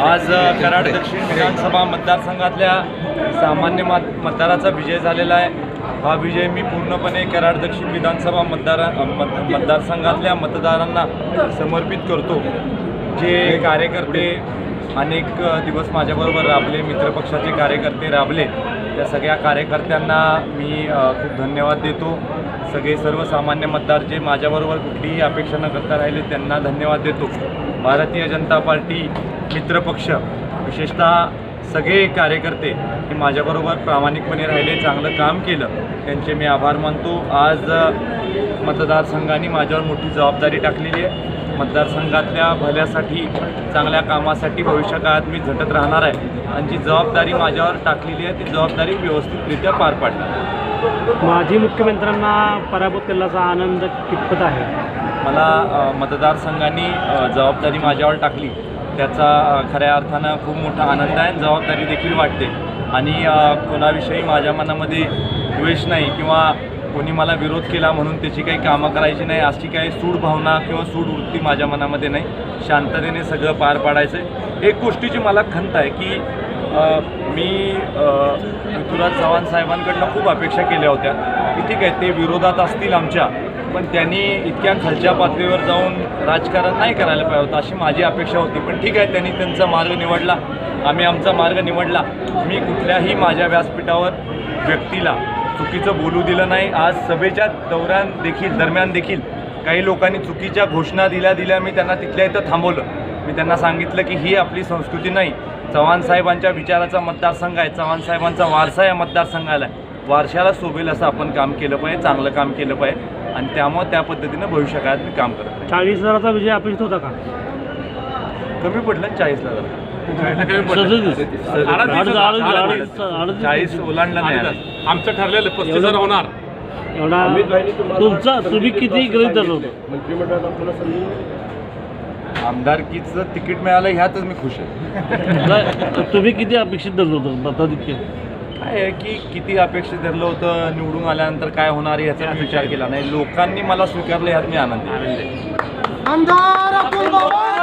आज कराड दक्षिण विधानसभा मतदारसंघातल्या सामान्य मत मतदाराचा विजय झालेला आहे. हा विजय मी पूर्णपणे कराड दक्षिण विधानसभा मतदार मत मतदारसंघातल्या मतदारांना समर्पित करतो. जे कार्यकर्ते अनेक दिवस माझ्याबरोबर राबले मित्रपक्षाचे कार्यकर्ते राबले त्या सगळ्या कार्यकर्त्यांना मी खूप धन्यवाद देतो. सगळे सर्वसामान्य मतदार जे माझ्याबरोबर कुठलीही अपेक्षा न करता राहिले त्यांना धन्यवाद देतो. भारतीय जनता पार्टी मित्रपक्ष विशेषतः सगळे कार्यकर्ते हे माझ्याबरोबर प्रामाणिकपणे राहिले चांगलं काम केलं. त्यांचे मी आभार मानतो. आज मतदारसंघाने माझ्यावर मोठी जबाबदारी टाकलेली आहे. मतदारसंघातल्या भल्यासाठी चांगल्या कामासाठी भविष्यकाळात मी झटत राहणार आहे. आणि जी जबाबदारी माझ्यावर टाकलेली आहे ती जबाबदारी व्यवस्थितरित्या पार पाडणार माजी मुख्यमंत्र्यांना पराभूत केल्याचा आनंद कितपत आहे? मला मतदारसंघाने जबाबदारी माझ्यावर टाकली. त्याचा खऱ्या अर्थानं खूप मोठा आनंद आहे जबाबदारी देखील वाटते आणि कोणाविषयी माझ्या मनामध्ये द्वेष नाही किंवा कोणी मला विरोध केला म्हणून त्याची काही कामं करायची नाही अशी काही सूड भावना किंवा सूड वृत्ती माझ्या मनामध्ये नाही. शांततेने सगळं पार पाडायचं आहे एक गोष्टीची मला खंत आहे की मी ऋतुराज पृथ्वीराज चव्हाण साहेबांकडनं खूप अपेक्षा केल्या होत्या की ठीक आहे ते विरोधात असतील आमच्या पण त्यांनी इतक्या खालच्या पातळीवर जाऊन राजकारण नाही करायला पाहिजे होतं अशी माझी अपेक्षा होती. पण ठीक आहे त्यांनी त्यांचा मार्ग निवडला आम्ही आमचा मार्ग निवडला. मी कुठल्याही माझ्या व्यासपीठावर व्यक्तीला चुकीचं बोलू दिलं नाही. आज सभेच्या दौऱ्यान देखील दरम्यान देखील काही लोकांनी चुकीच्या घोषणा दिल्या दिल्या मी त्यांना तिथल्या इथं थांबवलं. मी त्यांना सांगितलं की ही आपली संस्कृती नाही. चव्हाण साहेबांच्या विचाराचा मतदारसंघ आहे. चव्हाण साहेबांचा वारसा या मतदारसंघाला आहे. वारशाला शोभेल असं आपण काम केलं पाहिजे चांगलं काम केलं पाहिजे. आणि त्यामुळे त्या पद्धतीनं भविष्यकाळात मी काम करत चाळीस हजाराचा विजय अपेक्षित होता का? कमी पडलं चाळीसला जरा सदतीस. अडीच- अडीच- अडीच- अडीच- चाळीस ओलांडलं नाही. आमचं ठरलेलं पस्तीस हजार होणार. एवढा तुमचा तुम्ही किती गृहित धरलं? होतं आमदारकीचं तिकीट मिळालं ह्यातच मी खुश आहे. नाही, तुम्ही किती अपेक्षित धरलं होतं मताधिक्य? काय आहे की किती अपेक्षित धरलं होतं निवडून आल्यानंतर काय होणार याचा मी विचार केला नाही. लोकांनी मला स्वीकारलं ह्यात मी आनंदी आहे. आमदार अब्दुल बाबा